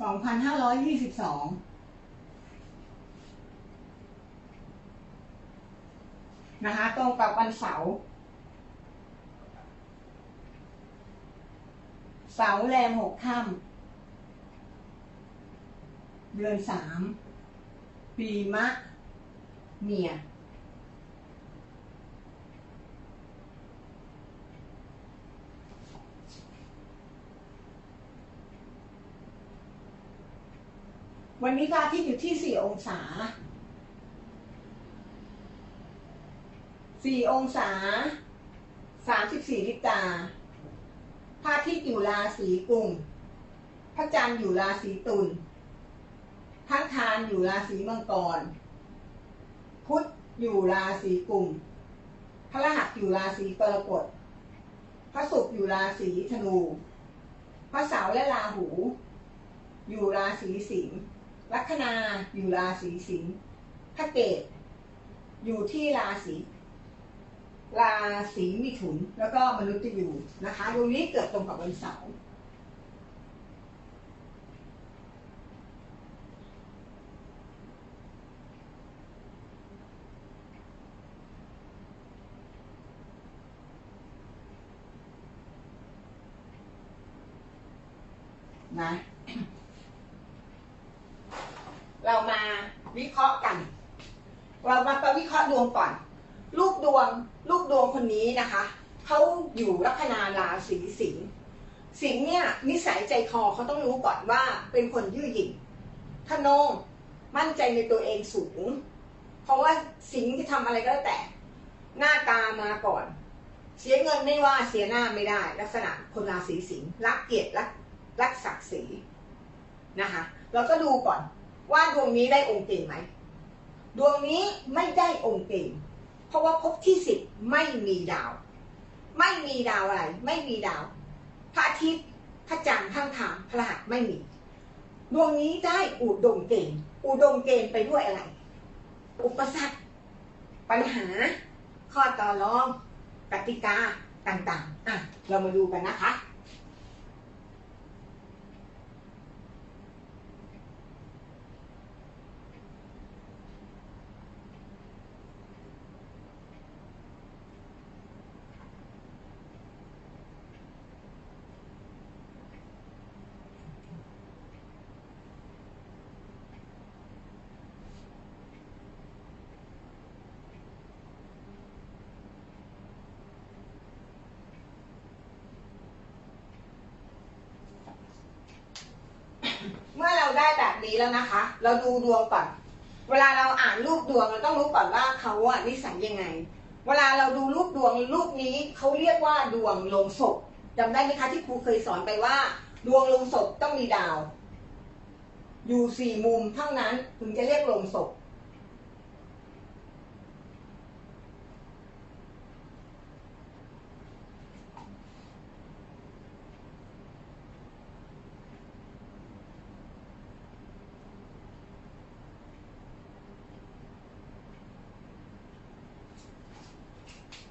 สองพันห้าร้อยยี่สิบสองนะคะ ตรงกับวันเสาร์เสาร์แรมหกค่ำเดือนสามปีมะเมีย วันนี้พระอาทิตย์อยู่ที่สี่องศาสี่องศาสามสิบสี่ลิตาพระอาทิตย์อยู่ราศีกุมพระจันทร์อยู่ราศีตุลพระคานอยู่ราศีมังกร พุธอยู่ราศีกุมพระรหัสอยู่ราศีกรกฎพระศุกร์อยู่ราศีธนู พระเสาร์และราหู อยู่ราศีสิงห์ ลัคนาอยู่ราศีสิงห์พระเกตอยู่ที่ราศีราศีมิถุน แล้วก็มนุษย์อยู่นะคะดวงนี้เกิดตรงกับวันเสาร์นะ เรามาวิเคราะห์กัน เรามาไปวิเคราะห์ดวงก่อน ลูกดวง ลูกดวงคนนี้นะคะ เขาอยู่ลัคนาราศีสิงห์ สิงห์เนี่ยนิสัยใจคอเขาต้องรู้ก่อนว่าเป็นคนยืดหยิ่งทะนง มั่นใจในตัวเองสูง เพราะว่าสิงห์ที่ทำอะไรก็แล้วแต่ หน้าตามาก่อน เสียเงินไม่ว่าเสียหน้าไม่ได้ ลักษณะคนราศีสิงห์รักเกียรติรักรักศักดิ์ศรีนะคะ เราก็ดูก่อน ว่าดวงนี้ได้องค์เกณฑ์ไหมดวงนี้ไม่ได้องค์เกณฑ์เพราะว่าภพที่สิบไม่มีดาว ไม่มีดาวอะไร ไม่มีดาว พระอาทิตย์พระจันทร์ข้างทางพระรหัสไม่มี ดวงนี้ได้อุดมเกณฑ์อุดมเกณฑ์ไปด้วยอะไร อุปสรรคปัญหา ข้อต่อรองกติกาต่างๆอะเรามาดูกันนะคะ เมื่อเราได้ แบบนี้แล้วนะคะ เราดูดวงก่อน เวลาเราอ่านรูปดวงเราต้องรู้ก่อนว่าเขาอะนิสัยยังไง เวลาเราดูรูปดวงรูปนี้เขาเรียกว่าดวงลงศพจำได้ไหมคะที่ครูเคยสอนไปว่า ดวงลงศพต้องมีดาว อยู่สี่มุมเท่านั้นถึงจะเรียกลงศพ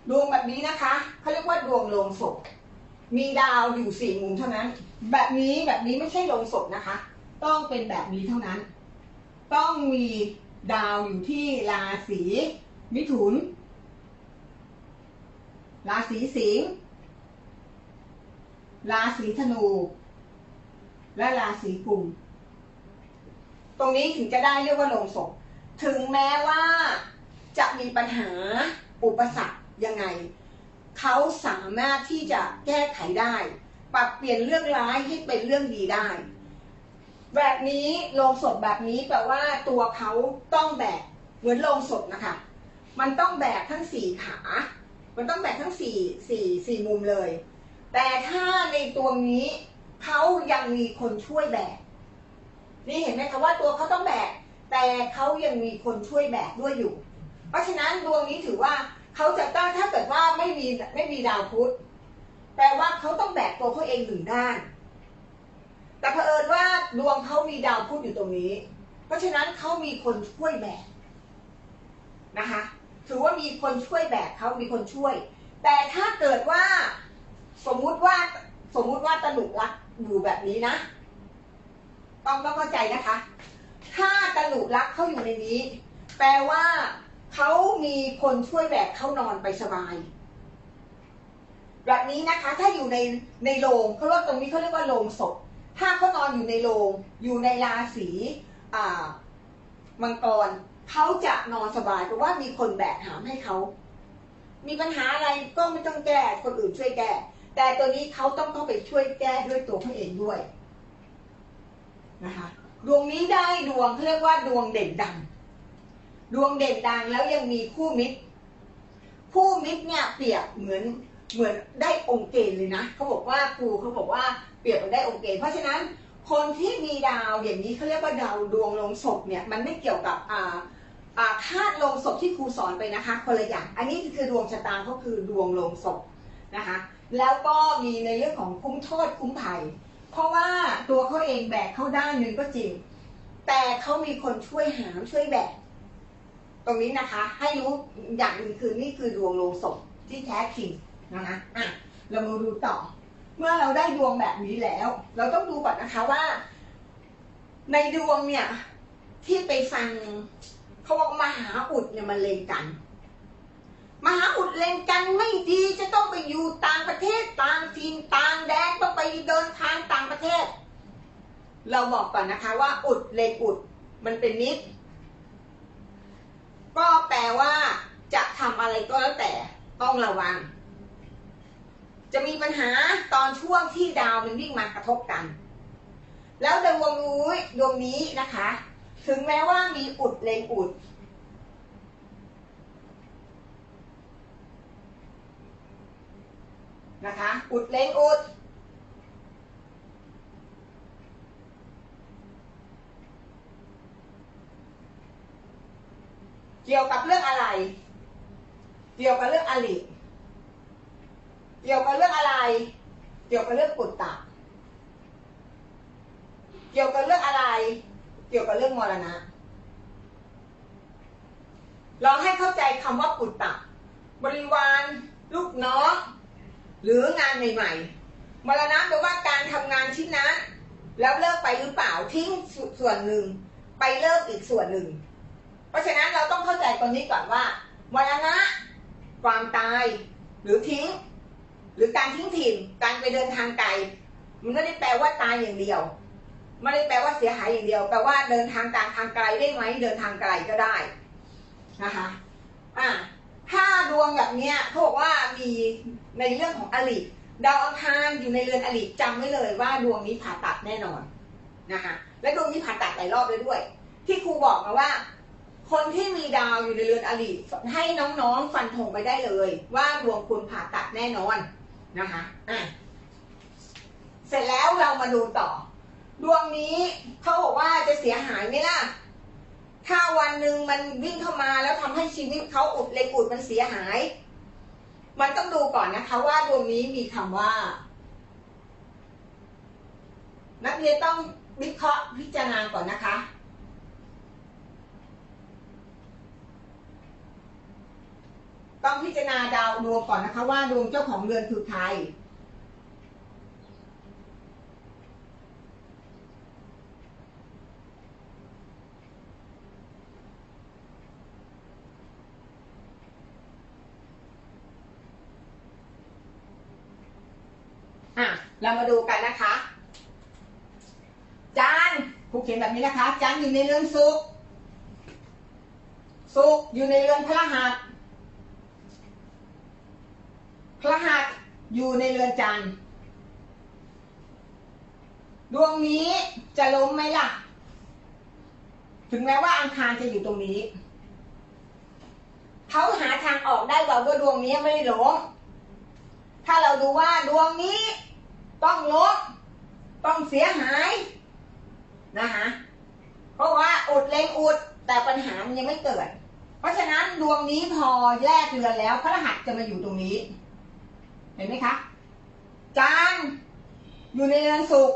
ดวงแบบนี้นะคะเขาเรียกว่าดวงโลงศพ มีดาวอยู่สี่มุมเท่านั้น แบบนี้แบบนี้ไม่ใช่โลงศพนะคะ ต้องเป็นแบบนี้เท่านั้น ต้องมีดาวอยู่ที่ราศีมิถุน ราศีสิงห์ราศีธนู และราศีกุมตรงนี้ถึงจะได้เรียกว่าโลงศพ ถึงแม้ว่าจะมีปัญหาอุปสรรค ยังไง เขาสามารถที่จะแก้ไขได้ ปรับเปลี่ยนเรื่องร้ายให้เป็นเรื่องดีได้ แบบนี้โลงศพแบบนี้แปลว่าตัวเขาต้องแบกเหมือนโลงศพนะคะ มันต้องแบกทั้งสี่ขา มันต้องแบกทั้งสี่สี่สี่มุมเลย แต่ถ้าในตัวนี้เขายังมีคนช่วยแบก นี่เห็นไหมคะว่าตัวเขาต้องแบก แต่เขายังมีคนช่วยแบกด้วยอยู่ เพราะฉะนั้นดวงนี้ถือว่า เขาจะต้องถ้าเกิดว่าไม่มีไม่มีดาวพุธแปลว่าเขาต้องแบกตัวเขาเองหนึ่งด้าน แต่เผอิญว่าดวงเขามีดาวพุธอยู่ตรงนี้ เพราะฉะนั้นเขามีคนช่วยแบกนะคะถือว่ามีคนช่วยแบกเขามีคนช่วย แต่ถ้าเกิดว่าสมมุติว่าสมมุติว่าตนุกรักอยู่แบบนี้นะ ต้องต้องเข้าใจนะคะ ถ้าตะหลุรักเขาอยู่ในนี้ แปลว่า เขามีคนช่วยแบกเข้านอนไปสบาย แบบนี้นะคะ ถ้าอยู่ในในโรงเขาเรียกตรงนี้เขาเรียกว่าโรงศพ ถ้าเขานอนอยู่ในโรงอยู่ในราศีอ่ามังกรเขาจะนอนสบายเพราะว่ามีคนแบกหามให้เขา มีปัญหาอะไรก็ไม่ต้องแก้คนอื่นช่วยแก้ แต่ตัวนี้เขาต้องเข้าไปช่วยแก้ด้วยตัวเขาเองด้วยนะคะ ดวงนี้ได้ดวงเขาเรียกว่าดวงเด่นดัง ดวงเด่นดังแล้วยังมีคู่มิตร คู่มิตรเนี่ยเปรียบเหมือนเหมือนได้องค์เกณฑ์เลยนะเขาบอกว่าครูเขาบอกว่าเปรียบเหมือนได้องค์เกณฑ์เพราะฉะนั้นคนที่มีดาวอย่างนี้เขาเรียกว่าดาวดวงลงศพเนี่ยมันไม่เกี่ยวกับอ่าอาธาตุลงศพที่ครูสอนไปนะคะคนละอย่างอันนี้คือดวงชะตาเขาคือดวงลงศพนะคะ แล้วก็มีในเรื่องของคุ้มโทษคุ้มภัย เพราะว่าตัวเขาเองแบกเข้าด้านหนึ่งก็จริง แต่เขามีคนช่วยหามช่วยแบก รงนี้นะคะ ให้รู้อย่างหนึ่งคือนี่คือดวงโลงศพที่แท้จริงนะคะอะเรามาดูต่อ เมื่อเราได้ดวงแบบนี้แล้ว เราต้องดูก่อนนะคะว่า ในดวงเนี่ย ที่ไปฟังเขาบอกมหาอุดเนี่ยมันเลงกัน มหาอุดเลงกันไม่ดีจะต้องไปอยู่ต่างประเทศต่างถิ่นต่างแดนต้องไปเดินทางต่างประเทศ เราบอกก่อนนะคะว่า อุดเลงอุด มันเป็นนิด ก็แปลว่า จะทำอะไรก็แล้วแต่ต้องระวัง จะมีปัญหาตอนช่วงที่ดาวมันวิ่งมากระทบกัน แล้วดวงนู้ยดวงนี้นะคะ ถึงแม้ว่ามีอุดเลงอุดนะคะ อุดเลงอุด เกี่ยวกับเรื่องอะไร เกี่ยวกับเรื่องอลิเกี่ยวกับเรื่องอะไร เกี่ยวกับเรื่องปุตตะ เกี่ยวกับเรื่องอะไร เกี่ยวกับเรื่องมรณะ ลองให้เข้าใจคำว่าปุตตะ บริวาร ลูกน้องหรืองานใหม่ๆ มรณะแปลว่าการทำงานชิ้นนั้นแล้วเลิกไปหรือเปล่าทิ้งส่วนหนึ่ง ไปเลิกอีกส่วนหนึ่ง เพราะฉะนั้นเราต้องเข้าใจตรงนี้ก่อนว่ามรณะ ความตาย หรือทิ้ง หรือการทิ้งถิ่น การไปเดินทางไกล มันไม่ได้แปลว่าตายอย่างเดียว ไม่ได้แปลว่าเสียหายอย่างเดียว แปลว่าเดินทางต่างทางไกลได้ไหม เดินทางไกลก็ได้นะคะอะถ้าดวงแบบเนี้ยเขาบอกว่ามีในเรื่องของอลิดาวอังคารอยู่ในเรือนอลิจำไว้เลยว่าดวงนี้ผ่าตัดแน่นอนนะคะและดวงนี้ผ่าตัดหลายรอบเลยด้วย ที่ครูบอกมาว่า คนที่มีดาวอยู่ในเรือนอลิให้น้องๆฟันธงไปได้เลย ว่าดวงคุณผ่าตัดแน่นอนนะคะอะเสร็จแล้วเรามาดูต่อ ดวงนี้เขาบอกว่าจะเสียหายไหมล่ะ ถ้าวันหนึ่งมันวิ่งเข้ามาแล้วทำให้ชีวิตเขาอุดเลยอุดมันเสียหาย มันต้องดูก่อนนะคะ ว่าดวงนี้มีคำว่า นักเรียนต้องวิเคราะห์พิจารณาก่อนนะคะ ต้อง พิจารณาดาวดวงก่อนนะคะว่าดวงเจ้าของเรือนคือใครอะเรามาดูกันนะคะจานครูเขียนแบบนี้นะคะจานอยู่ในเรือนสุกร์สุกร์อยู่ในเรือนพระหัส พระหัสอยู่ในเรือนจันดวงนี้จะล้มไหมล่ะ ถึงแม้ว่าอังคารจะอยู่ตรงนี้เขาหาทางออกได้ว่าว่าดวงนี้ไม่ได้ล้มถ้าเราดูว่าดวงนี้ต้องล้มต้องเสียหายนะคะเพราะว่าอุดเลงอุดแต่ปัญหามันยังไม่เกิด เพราะฉะนั้นดวงนี้พอแยกเรือนแล้วพระรหัสจะมาอยู่ตรงนี้ เห็นไหมคะจานอยู่ในเรือนสุก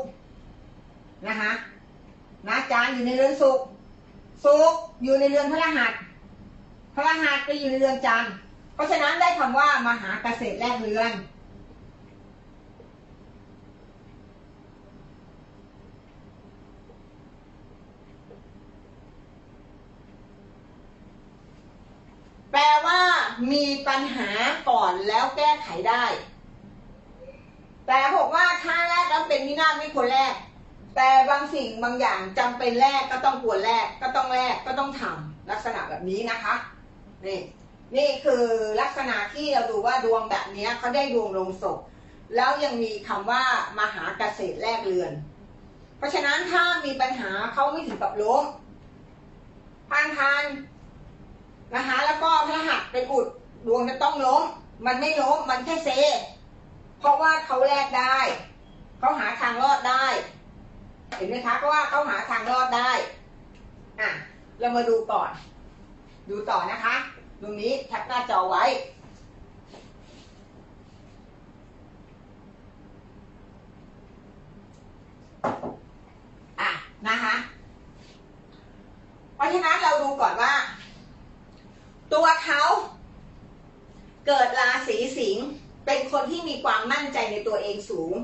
นะคะนะจานอยู่ในเรือนสุกสุกอยู่ในเรือนพระรหัส พระรหัสไปอยู่ในเรือนจานเพราะฉะนั้นได้คำว่ามหาเกษตรแรกเรือนแปลว่ามีปัญหาก่อนแล้วแก้ไขได้ แต่บอกว่าถ้าแรกแล้วเป็นวินาศไม่ควรแรก แต่บางสิ่งบางอย่างจำเป็นแรกก็ต้องควรแรกก็ต้องแรกก็ต้องทำลักษณะแบบนี้นะคะนี่นี่คือลักษณะที่เราดูว่าดวงแบบนี้เขาได้ดวงลงศพแล้วยังมีคำว่ามหาเกษตรแรกเรือน เพราะฉะนั้นถ้ามีปัญหาเขาไม่ถึงกับล้มพันพันนะคะแล้วก็พระหัสเป็นอุดดวงจะต้องล้ม มันไม่ล้มมันแค่เซ เพราะว่าเขาแลกได้ เขาหาทางรอดได้ เห็นไหมคะ เพราะว่าเขาหาทางรอดได้อะเรามาดูก่อน ดูต่อนะคะ ตรงนี้แคปหน้าจอไว้ อะนะคะ เพราะฉะนั้นเราดูก่อนว่า ตัวเขาเกิดราศีสิงห์ เป็นคนที่มีความมั่นใจในตัวเองสูง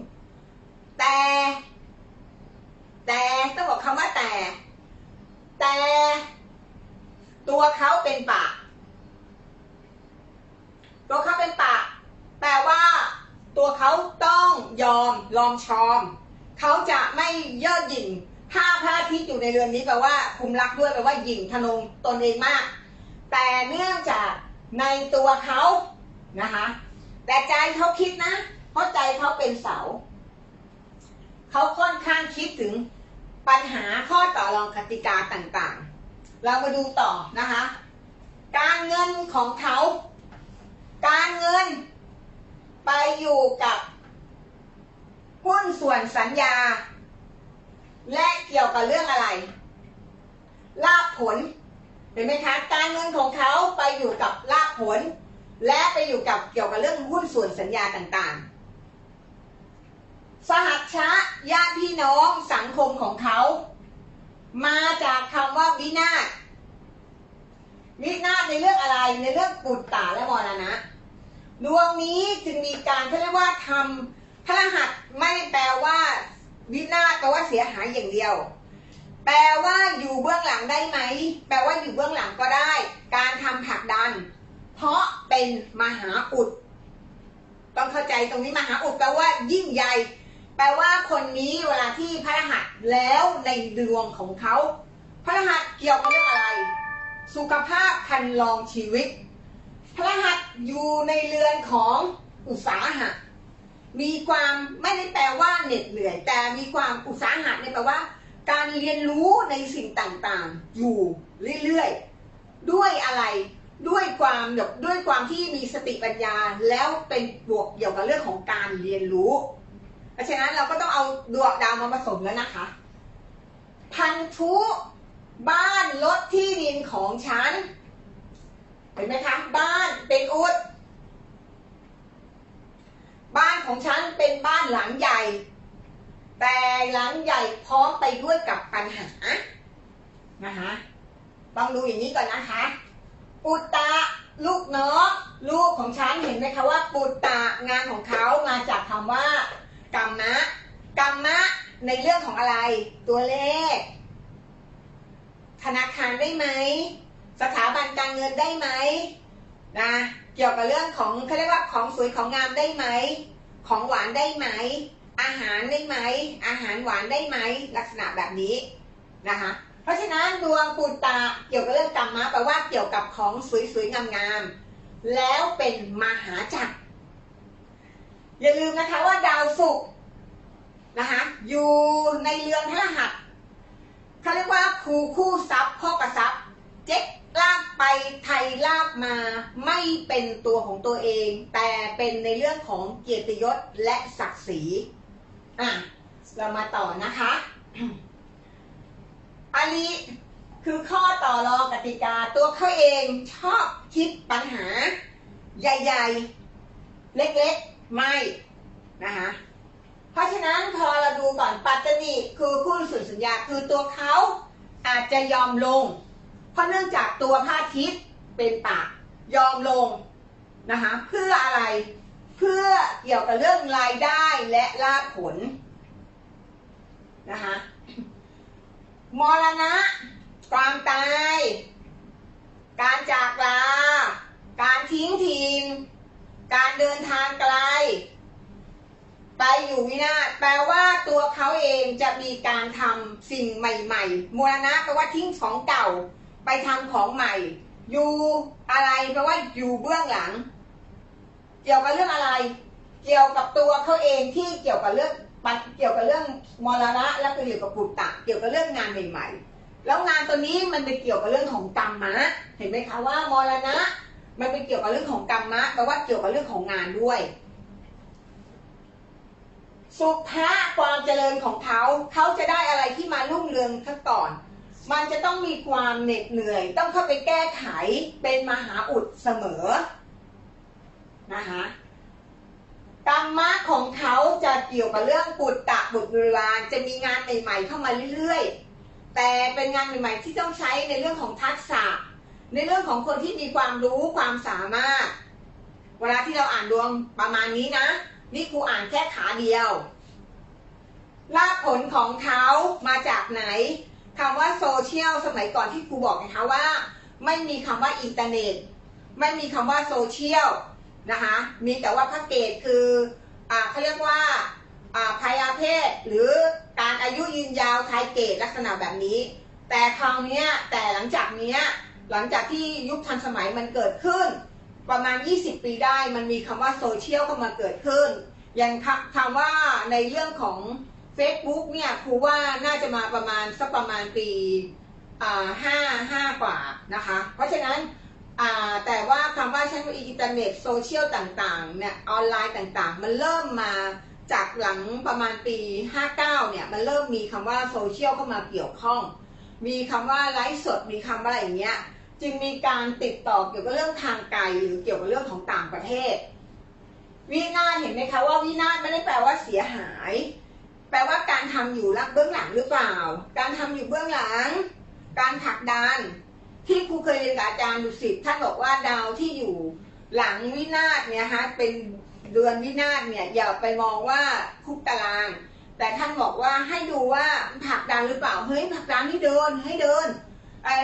แต่ แต่ต้องบอกคำว่าแต่ แต่ ตัวเขาเป็นปากตัวเขาเป็นปากแปลว่า ตัวเขาต้องยอมลองชอม เขาจะไม่เย่อหยิ่งถ้าพระอาทิตย์อยู่ในเรือนนี้แปลว่าคุมรักด้วยแปลว่าหยิ่งทนงตนเองมาก แต่เนื่องจากในตัวเขานะคะ แต่ใจเขาคิดนะเพราะใจเขาเป็นเสาเขาค่อนข้างคิดถึงปัญหาข้อต่อรองกติกาต่างๆ เรามาดูต่อนะคะ การเงินของเขาการเงินไปอยู่กับหุ้นส่วนสัญญา และเกี่ยวกับเรื่องอะไร ลาภผล เห็นไหมคะ การเงินของเขาไปอยู่กับลาภผล และไปอยู่กับเกี่ยวกับเรื่องหุ้นส่วนสัญญาต่างๆ สหัชชะญาติพี่น้องสังคมของเขา มาจากคำว่าวินาศวินาศในเรื่องอะไรในเรื่องปุตตะและมรณะดวงนี้จึงมีการเขาเรียกว่าทำพระรหัสไม่แปลว่าวินาศแปลว่าเสียหายอย่างเดียว แปลว่าอยู่เบื้องหลังได้ไหม แปลว่าอยู่เบื้องหลังก็ได้ การทำผลักดัน เพราะเป็นมหาอุด ต้องเข้าใจตรงนี้มหาอุดแปลว่ายิ่งใหญ่ แปลว่าคนนี้เวลาที่พระรหัสแล้วในดวงของเขา พระรหัสเกี่ยวกับเรื่องอะไร สุขภาพคันลองชีวิต พระรหัสอยู่ในเรือนของอุตสาหะ มีความไม่ได้แปลว่าเหน็ดเหนื่อย แต่มีความอุตสาหะเนี่ยแปลว่า การเรียนรู้ในสิ่งต่างๆ อยู่เรื่อยๆ ด้วยอะไร ด้วยความด้วยความที่มีสติปัญญาแล้วเป็นบวกเกี่ยวกับเรื่องของการเรียนรู้ เพราะฉะนั้นเราก็ต้องเอาดวงดาวมาผสมแล้วนะคะ พันธุบ้านรถที่ดินของฉัน เห็นไหมคะ บ้านเป็นอุด บ้านของฉันเป็นบ้านหลังใหญ่ แต่หลังใหญ่พร้อมไปด้วยกับปัญหานะคะต้องดูอย่างนี้ก่อนนะคะ ปุตตะลูกน้องลูกของฉันเห็นไหมคะว่า ปุตตะงานของเขามาจากคำว่ากรรมะกรรมะในเรื่องของอะไร ตัวเลข ธนาคารได้ไหม สถาบันการเงินได้ไหมนะเกี่ยวกับเรื่องของเขาเรียกว่าของสวยของงามได้ไหม ของหวานได้ไหม อาหารได้ไหม อาหารหวานได้ไหม ลักษณะแบบนี้นะคะ เพราะฉะนั้นดวงปุตตะเกี่ยวกับเรื่องกรรมะแปลว่าเกี่ยวกับของสวยๆงามๆแล้วเป็นมหาจักร อย่าลืมนะคะว่าดาวศุกร์นะคะอยู่ในเรือนพระรหัสเขาเรียกว่าครูคู่ทรัพย์พ่อกระทรัพย์เจ๊กลากไปไทยลากมาไม่เป็นตัวของตัวเอง แต่เป็นในเรื่องของเกียรติยศและศักดิ์ศรีอะเรามาต่อนะคะ อันนี้คือข้อต่อรองกติกาตัวเขาเองชอบคิดปัญหา ใหญ่ๆ เล็กๆ ไม่นะคะเพราะฉะนั้นพอเราดูก่อนปัตตนีคือคู่ส่วนสัญญาคือตัวเขาอาจจะยอมลง เพราะเนื่องจากตัวพระอาทิตย์เป็นปากยอมลงนะคะเพื่ออะไรเพื่อเกี่ยวกับเรื่องรายได้และลาภผลนะคะ มรณะ ความตาย การจากลา การทิ้งถิ่นการเดินทางไกล ไปอยู่วินาศแปลว่าตัวเขาเองจะมีการทำสิ่งใหม่ๆมรณะแปลว่าทิ้งของเก่า ไปทำของใหม่ อยู่อะไรแปลว่าอยู่เบื้องหลัง เกี่ยวกับเรื่องอะไร เกี่ยวกับตัวเขาเองที่เกี่ยวกับเรื่อง ปัเกี่ยวกับเรื่องมรณะและก็เกี่ยวกับปุตตะเกี่ยวกับเรื่องงานใหม่ๆ แล้วงานตัวนี้มันไปเกี่ยวกับเรื่องของกรรมะเห็นไหมคะว่ามรณะ มันไปเกี่ยวกับเรื่องของกรรมะแปลว่าเกี่ยวกับเรื่องของงานด้วย สุภะความเจริญของเขาเขาจะได้อะไรที่มารุ่งเรืองซะก่อน มันจะต้องมีความเหน็ดเหนื่อย ต้องเข้าไปแก้ไขเป็นมหาอุดเสมอนะคะ กรรมะของเขาจะเกี่ยวกับเรื่องปุตตะบุตรบารจะมีงานใหม่ๆเข้ามาเรื่อยๆ แต่เป็นงานใหม่ๆที่ต้องใช้ในเรื่องของทักษะ ในเรื่องของคนที่มีความรู้ความสามารถ เวลาที่เราอ่านดวงประมาณนี้นะ นี่ครูอ่านแค่ขาเดียวลาภผลของเขามาจากไหนคำว่าโซเชียลสมัยก่อนที่ครูบอกนะคะว่า ไม่มีคำว่าอินเทอร์เน็ตไม่มีคำว่าโซเชียล นะคะมีแต่ว่าพระเกตคืออ่าเขาเรียกว่าอ่าพยาเพศหรือการอายุยืนยาวทายเกตลักษณะแบบนี้ แต่คราวนี้แต่หลังจากนี้หลังจากที่ยุคทันสมัยมันเกิดขึ้น ประมาณ 20 ปีได้มันมีคำว่าโซเชียลเข้ามาเกิดขึ้นอย่างคำว่าในเรื่องของ Facebook เนี่ยครูว่าน่าจะมาประมาณสักประมาณปีห้าห้ากว่านะคะ เพราะฉะนั้น แต่ว่าคำว่าใช้อินเทอร์เน็ตโซเชียลต่างๆเนี่ยออนไลน์ต่างๆ มันเริ่มมาจากหลังประมาณปี 59 เนี่ย มันเริ่มมีคำว่าโซเชียลเข้ามาเกี่ยวข้อง มีคำว่าไลฟ์สด มีคำว่าอะไรอย่างเงี้ย จึงมีการติดต่อเกี่ยวกับเรื่องทางไกลหรือเกี่ยวกับเรื่องของต่างประเทศ วินาเห็นไหมคะว่าวินาไม่ได้แปลว่าเสียหาย แปลว่าการทำอยู่รักเบื้องหลังหรือเปล่า การทำอยู่เบื้องหลัง การผลักดัน ที่ครูเคยเรียนกับอาจารย์ดุสิตท่านบอกว่าดาวที่อยู่หลังวินาศเนี่ยฮะเป็นเดือนวินาศเนี่ยอย่าไปมองว่าคุกตาราง แต่ท่านบอกว่าให้ดูว่าผักดันหรือเปล่าเฮ้ยผักดันให้เดินให้เดิน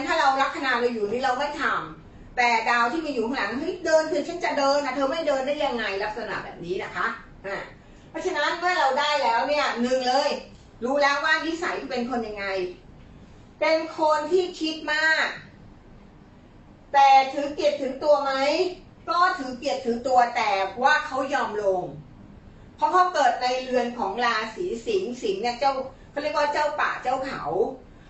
ถ้าเราลัคนาเราอยู่นี่เราไม่ทำแต่ดาวที่มีอยู่ข้างหลังเฮ้ยเดินคือฉันจะเดินนะเธอไม่เดินได้ยังไงลักษณะแบบนี้นะคะอ่าเพราะฉะนั้นเมื่อเราได้แล้วเนี่ยหนึ่งเลย รู้แล้วว่านิสัยเป็นคนยังไง เป็นคนที่คิดมาก แต่ถือเกียรติถือตัวไหมก็ถือเกียรติถือตัวแต่ว่าเขายอมลง เพราะเขาเกิดในเรือนของราศีสิงห์สิงห์เนี่ยเจ้าเขาเรียกว่าเจ้าป่าเจ้าเขา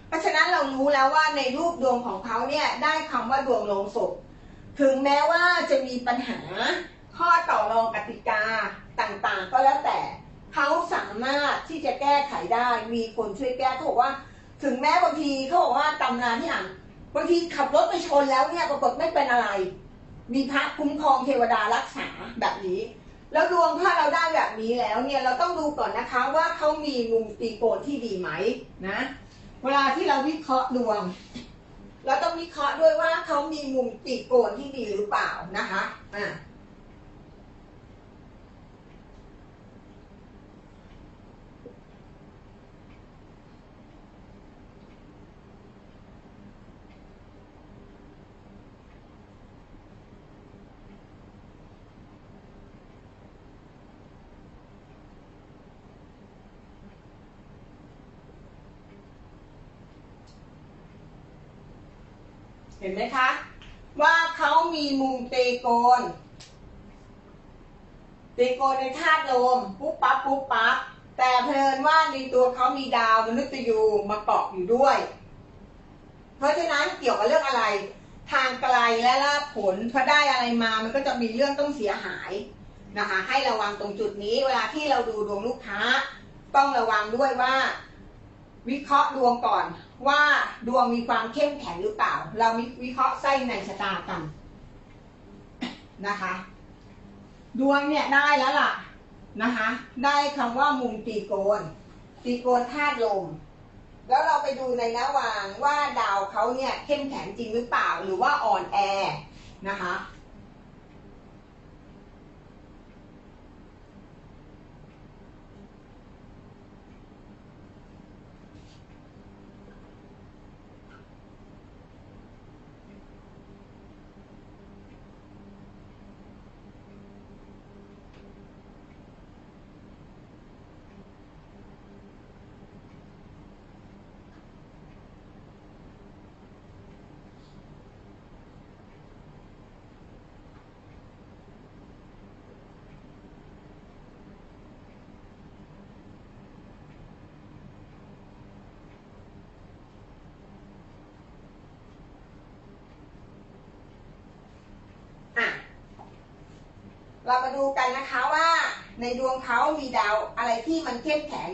เพราะฉะนั้นเรารู้แล้วว่าในรูปดวงของเขาเนี่ยได้คำว่าดวงลงศพถึงแม้ว่าจะมีปัญหาข้อต่อรองกติกาต่างๆ ก็แล้วแต่เขาสามารถที่จะแก้ไขได้มีคนช่วยแก้เขาบอกว่า ถึงแม้บางทีเขาบอกว่าตำนานที่อ่าน บางทีขับรถไปชนแล้วเนี่ยปรากฏไม่เป็นอะไร มีพระคุ้มครองเทวดารักษาแบบนี้ แล้วดวงถ้าเราได้แบบนี้แล้วเนี่ยเราต้องดูก่อนนะคะว่าเขามีมุมตีโกนที่ดีไหมนะ เวลาที่เราวิเคราะห์ดวง เราต้องวิเคราะห์ด้วยว่าเขามีมุมตีโกนที่ดีหรือเปล่านะคะอ่า ห็นไหมคะ ว่าเขามีมุมเตโกนเตโกนในธาตุลมปุ๊บปั๊บปุ๊บปั๊บแต่เพลินว่าในตัวเขามีดาวมนุษย์ยูมาเกาะอยู่ด้วย เพราะฉะนั้นเกี่ยวกับเรื่องอะไร ทางไกลและลาผลพอได้อะไรมามันก็จะมีเรื่องต้องเสียหายนะคะ ให้ระวังตรงจุดนี้ เวลาที่เราดูดวงลูกค้า ต้องระวังด้วยว่า วิเคราะห์ดวงก่อนว่าดวงมีความเข้มแข็งหรือเปล่า เรามีวิเคราะห์ไส้ในชะตากันนะคะ ดวงเนี่ยได้แล้วล่ะนะคะ ได้คำว่ามุมตีโกนตีโกนธาตุลมแล้วเราไปดูในนวางว่าดาวเขาเนี่ยเข้มแข็งจริงหรือเปล่าหรือว่าอ่อนแอนะคะ เรามาดูกันนะคะว่าในดวงเขามีดาวอะไรที่มันเข้มแข็ง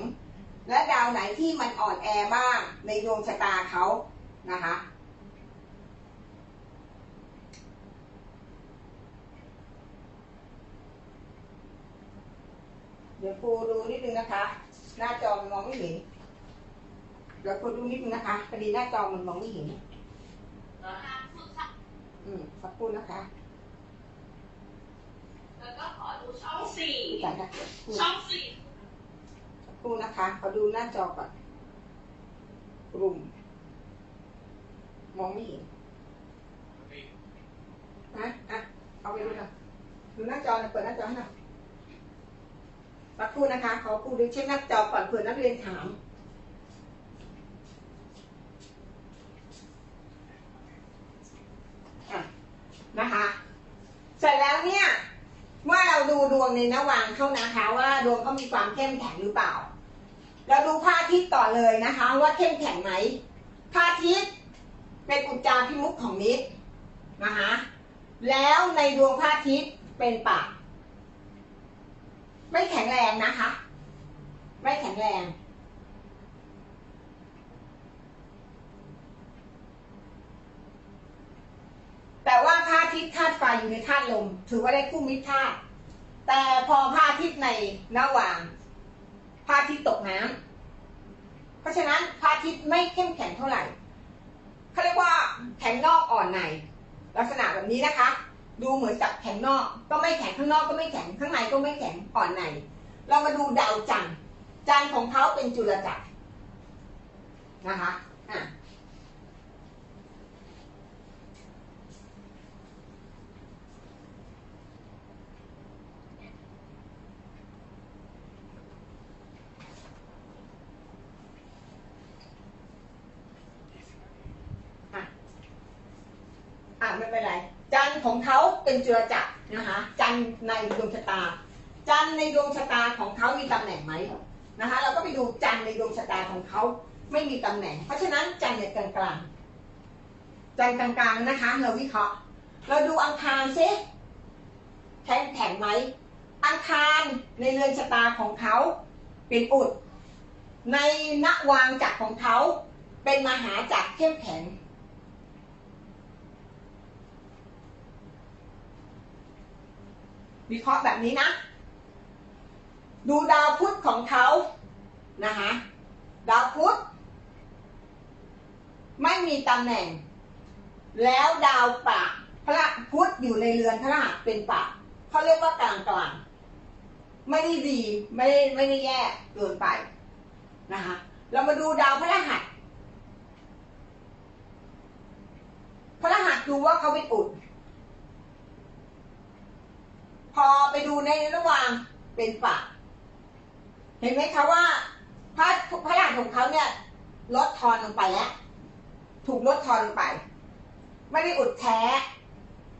และดาวไหนที่มันอ่อนแอบ้างในดวงชะตาเขานะคะเดี๋ยวครูดูนิดนึงนะคะ หน้าจอมันมองไม่เห็นเดี๋ยวครูดูนิดนึงนะคะพอดีหน้าจอมันมองไม่เห็นอืมสักครู่นะคะ แล้วก็ขอดู ช่องสี่แต่นะครูช่องสี่สักครู่นะคะขอดูหน้าจอก่อนกลุ่มมองไม่เห็นนะอะเอาไปดูหน่อยดูหน้าจอหน่อยเปิดหน้าจอให้หน่อยสักครู่นะคะ ขอครูดูเช็คหน้าจอก่อนเผื่อนักเรียนถาม อะ นะคะ เสร็จแล้วเนี่ย เมื่อเราดูด วงในนวางเข้านะคะ ว่าดวงเขามีความเข้มแข็งหรือเปล่า เราดูพระอาทิตย์ต่อเลยนะคะ ว่าเข้มแข็งไหมพระอาทิตย์เป็นอุจจาพิมุขของนิดนะคะแล้วในดวงพระอาทิตย์เป็นปากไม่แข็งแรงนะคะ ไม่แข็งแรงแต่ว่าพระอาทิตย์ธาตุไฟอยู่ในธาตุลม ถือว่าได้คู่มิตรธาตุ แต่พอพระอาทิตย์ในระหว่างพระอาทิตย์ตกน้ำเพราะฉะนั้นพระอาทิตย์ไม่เข้มแข็งเท่าไหร่เขาเรียกว่าแข็งนอกอ่อนใน ลักษณะแบบนี้นะคะ ดูเหมือนกับแข็งนอกก็ไม่แข็งข้างนอกก็ไม่แข็งข้างในก็ไม่แข็งอ่อนใน เรามาดูดาวจันทร์จันทร์ของเขาเป็นจุลจักรนะคะอะ อะอะไม่ เป็นไรจันของเขาเป็นจุลจักรนะคะจันในดวงชะตา จันในดวงชะตาของเขามีตำแหน่งไหมนะคะ เราก็ไปดูจันในดวงชะตาของเขาไม่มีตำแหน่ง เพราะฉะนั้นจันเนี่ยกลางกลางจันกลางกลางนะคะ เราวิเคราะห์ เราดูอังคารซิแข็งแข็งไหมอังคารในเรือนชะตาของเขาเป็นอุด ในนวางจักรของเขาเป็นมหาจักรเข้มแข็ง วิเคราะห์แบบนี้นะ ดูดาวพุธของเขานะคะดาวพุธไม่มีตำแหน่ง แล้วดาวปะพระพุธอยู่ในเรือนพระหัสเป็นปะเขาเรียกว่ากลางกลางไม่ได้ดีไม่ได้ไม่ได้แย่เกินไปนะคะเรามาดูดาวพระหัสพระหัสดูว่าเขาเป็นอุด พอไปดูในระหว่างเป็นปะเห็นไหมคะว่าพระพระรหัสของเขาเนี่ยลดทอนลงไปแล้วถูกลดทอนลงไป ไม่ได้อุดแท้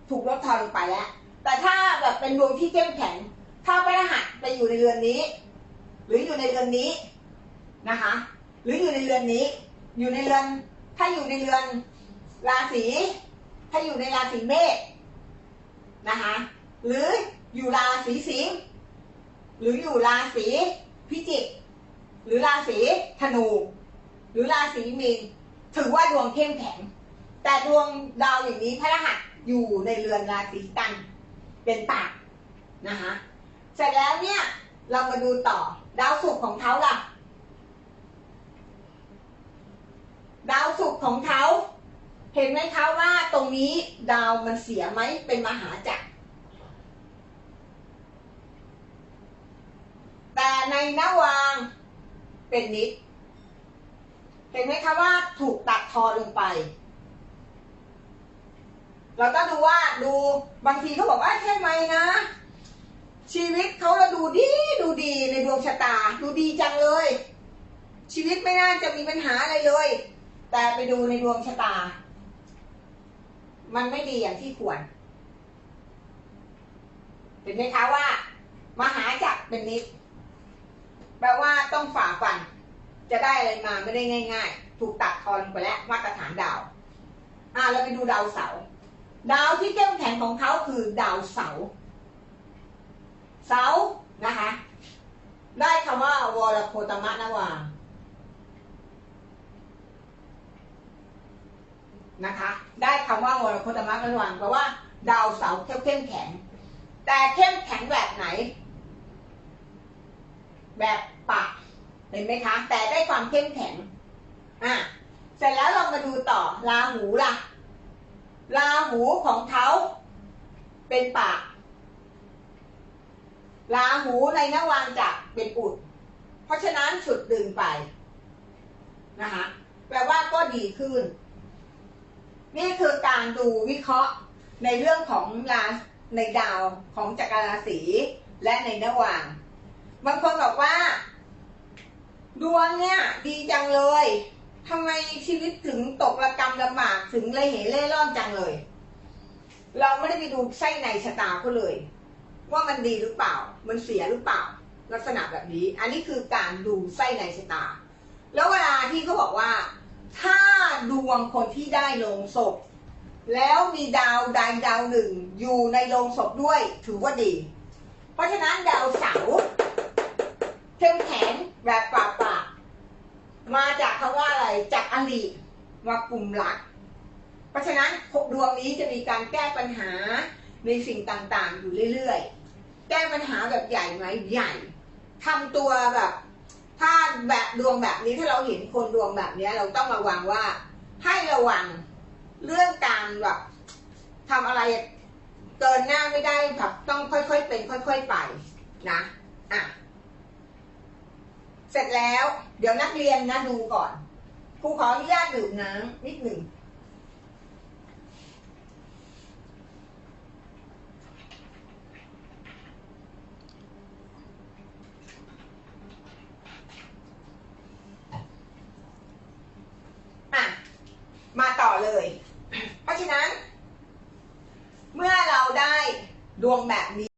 ถูกลดทอนลงไปแล้ว แต่ถ้าแบบเป็นดวงที่เข้มแข็ง ถ้าพระรหัสไปอยู่ในเรือนนี้ หรืออยู่ในเรือนนี้นะคะ หรืออยู่ในเรือนนี้ อยู่ในเรือน ถ้าอยู่ในเรือนราศีถ้าอยู่ในราศีเมษนะคะ หรือ อยู่ราศีสิงห์หรืออยู่ราศีพิจิก หรือราศีธนู หรือราศีมีนถือว่าดวงเข้มแข็ง แต่ดวงดาวอย่างนี้พระรหัสอยู่ในเรือนราศีกัน เป็นปากนะคะเสร็จแล้วเนี่ยเรามาดูต่อดาวศุกร์ของเขาล่ะ ดาวศุกร์ของเขาเห็นไหมคะว่าตรงนี้ดาวมันเสียไหมเป็นมหาจักร แต่ในนวางเป็นนิดเห็นไหมคะว่าถูกตัดทอลงไป เราก็ดูว่าดูบางทีเขาบอกว่าใช่ไหมนะ ชีวิตเขาเราดูดีดูดีในดวงชะตา ดูดีจังเลย ชีวิตไม่น่าจะมีปัญหาอะไรเลย แต่ไปดูในดวงชะตา มันไม่ดีอย่างที่ควรเห็นไหมคะว่า มหาจักรเป็นนิด แปลว่าต้องฝ่าฟัน จะได้อะไรมาไม่ได้ง่าย ๆ ถูกตัดทอนไปแล้วมาตรฐานดาว อ่าเราไปดูดาวเสาร์ดาวที่เข้มแข็งของเขาคือดาวเสาร์เสาร์นะคะ ได้คำว่าวรโคตมะนวานะคะ ได้คำว่าวรโคตมะนวาแปลว่าดาวเสาร์เข้มเข้มแข็ง แต่เข้มแข็งแบบไหน แบบ ปะเห็นไหมคะ แต่ได้ความเข้มแข็งอะเสร็จแล้วเรามาดูต่อราหูล่ะราหูของเขาเป็นปากราหูในนวางจักเป็นอุด เพราะฉะนั้นฉุดดึงไปนะคะแปลว่าก็ดีขึ้น นี่คือการดูวิเคราะห์ในเรื่องของราในดาวของจักรราศีและในนวางบางคนบอกว่า ดวงเนี่ยดีจังเลยทำไมชีวิตถึงตกระกรรมลำบากถึงเลยเหเล่ร่อนจังเลย เราไม่ได้ไปดูไส้ในชะตาเขาเลย ว่ามันดีหรือเปล่า มันเสียหรือเปล่า ลักษณะแบบนี้ อันนี้คือการดูไส้ในชะตา แล้วเวลาที่เขาบอกว่า ถ้าดวงคนที่ได้ลงศพ แล้วมีดาวใดดาวหนึ่งอยู่ในโรงศพด้วยถือว่าดี เพราะฉะนั้นดาวเสาร์ เข้มแข็งแบบปาบปามมาจากคำว่าอะไรจากอลีมากลุ่มรัก เพราะฉะนั้นดวงนี้จะมีการแก้ปัญหาในสิ่งต่างๆ อยู่เรื่อยๆ แก้ปัญหาแบบใหญ่ไหมใหญ่ทำตัวแบบ ถ้าแบบดวงแบบนี้ถ้าเราเห็นคนดวงแบบนี้เราต้องระวังว่า ให้ระวังเรื่องการแบบทำอะไรเกินหน้าไม่ได้แบบต้องค่อยๆเป็น ค่อย ๆ ไปนะอะ เสร็จแล้ว เดี๋ยวนักเรียนนะดูก่อนครูขออนุญาตดื่มน้ำนิดหนึ่งอะมาต่อเลย เพราะฉะนั้น เมื่อเราได้ดวงแบบนี้